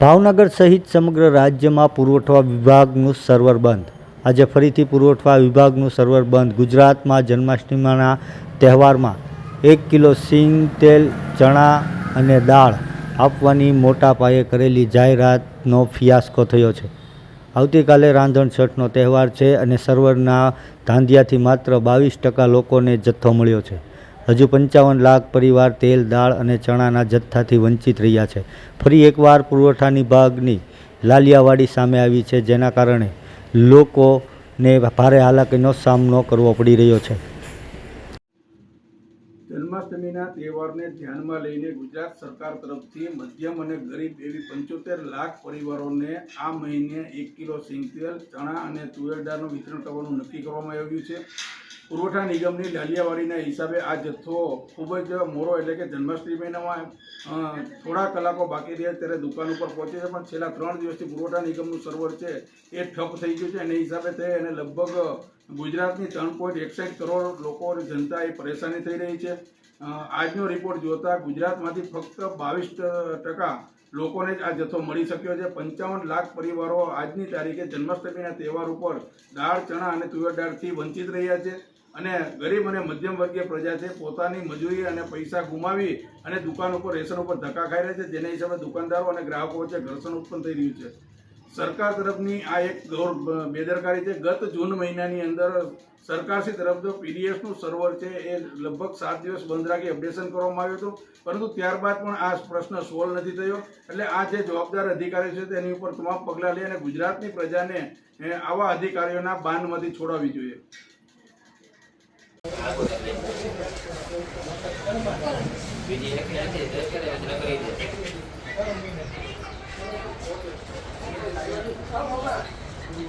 ભાવનગર સહિત સમગ્ર રાજ્યમાં પુરવઠા વિભાગનું સર્વર બંધ. આજે ફરીથી પુરવઠા વિભાગનું સર્વર બંધ. ગુજરાતમાં જન્માષ્ટમીના તહેવારમાં એક કિલો સિંગ, તેલ, ચણા અને દાળ આપવાની મોટા પાયે કરેલી જાહેરાતનો ફિયાસ્કો થયો છે. આવતીકાલે રાંધણ છઠનો તહેવાર છે અને સર્વરના ધાંધિયાથી માત્ર બાવીસ ટકા લોકોને જથ્થો મળ્યો છે. હજુ પંચાવન લાખ પરિવાર તેલ, દાળ અને ચણાના જથ્થાથી વંચિત રહ્યા છે. ફરી એકવાર પુરવઠાની ભાગની લાલિયાવાડી સામે આવી છે, જેના કારણે લોકોને ભારે હાલાકીનો સામનો કરવો પડી રહ્યો છે. જન્માષ્ટમીના તહેવારને ધ્યાનમાં લઈને ગુજરાત સરકાર તરફથી મધ્યમ અને ગરીબ એવી પંચોતેર લાખ પરિવારોને આ મહિને એક કિલો સિંગતેલ, ચણા અને તુવેર દાળનું વિતરણ કરવાનું નક્કી કરવામાં આવ્યું છે. પુરવઠા નિગમની લાલિયાવાડીના હિસાબે આ જથ્થો ખૂબ જ મોડો એટલે કે જન્માષ્ટમીમાં મહિનામાં થોડા કલાકો બાકી રહ્યા ત્યારે દુકાન ઉપર પહોંચે છે. પણ છેલ્લા ત્રણ દિવસથી પુરવઠા નિગમનું સર્વર છે એ ઠપ થઈ ગયું છે. અને હિસાબે તે એને લગભગ ગુજરાતની ત્રણ પોઈન્ટ એકસઠ કરોડ લોકો જનતા એ પરેશાની થઈ રહી છે. આજનો રિપોર્ટ જોતા ગુજરાતમાંથી ફક્ત બાવીસ ટકા લોકોને જ આ જથ્થો મળી શક્યો છે. પંચાવન લાખ પરિવારો આજની તારીખે જન્માષ્ટમીના તહેવાર ઉપર દાળ, ચણા અને તુવેર દાળથી વંચિત રહ્યા છે અને ગરીબ અને મધ્યમ વર્ગીય પ્રજા છે. પોતાની મજૂરી અને પૈસા ગુમાવી અને દુકાન ઉપર રેશન ઉપર ધક્કા ખાઈ રહ્યા છે. જેના હિસાબે દુકાનદારો અને ગ્રાહકો વચ્ચે ઘર્ષણ ઉત્પન્ન થઈ રહ્યું છે. સરકાર તરફની આ એક બેદરકારી છે. ગત જૂન મહિનાની અંદર સરકારશ્રી તરફ જો પીડીએસનું સર્વર છે, એ લગભગ સાત દિવસ બંધ રાખી અપડેશન કરવામાં આવ્યું હતું. પરંતુ ત્યારબાદ પણ આ પ્રશ્ન સોલ્વ નથી થયો. એટલે આ જે જવાબદાર અધિકારી છે, તેની ઉપર તમામ પગલાં લઈ અને ગુજરાતની પ્રજાને આવા અધિકારીઓના બાનમાંથી છોડાવવી જોઈએ. બીજી કરે 小伙伴们。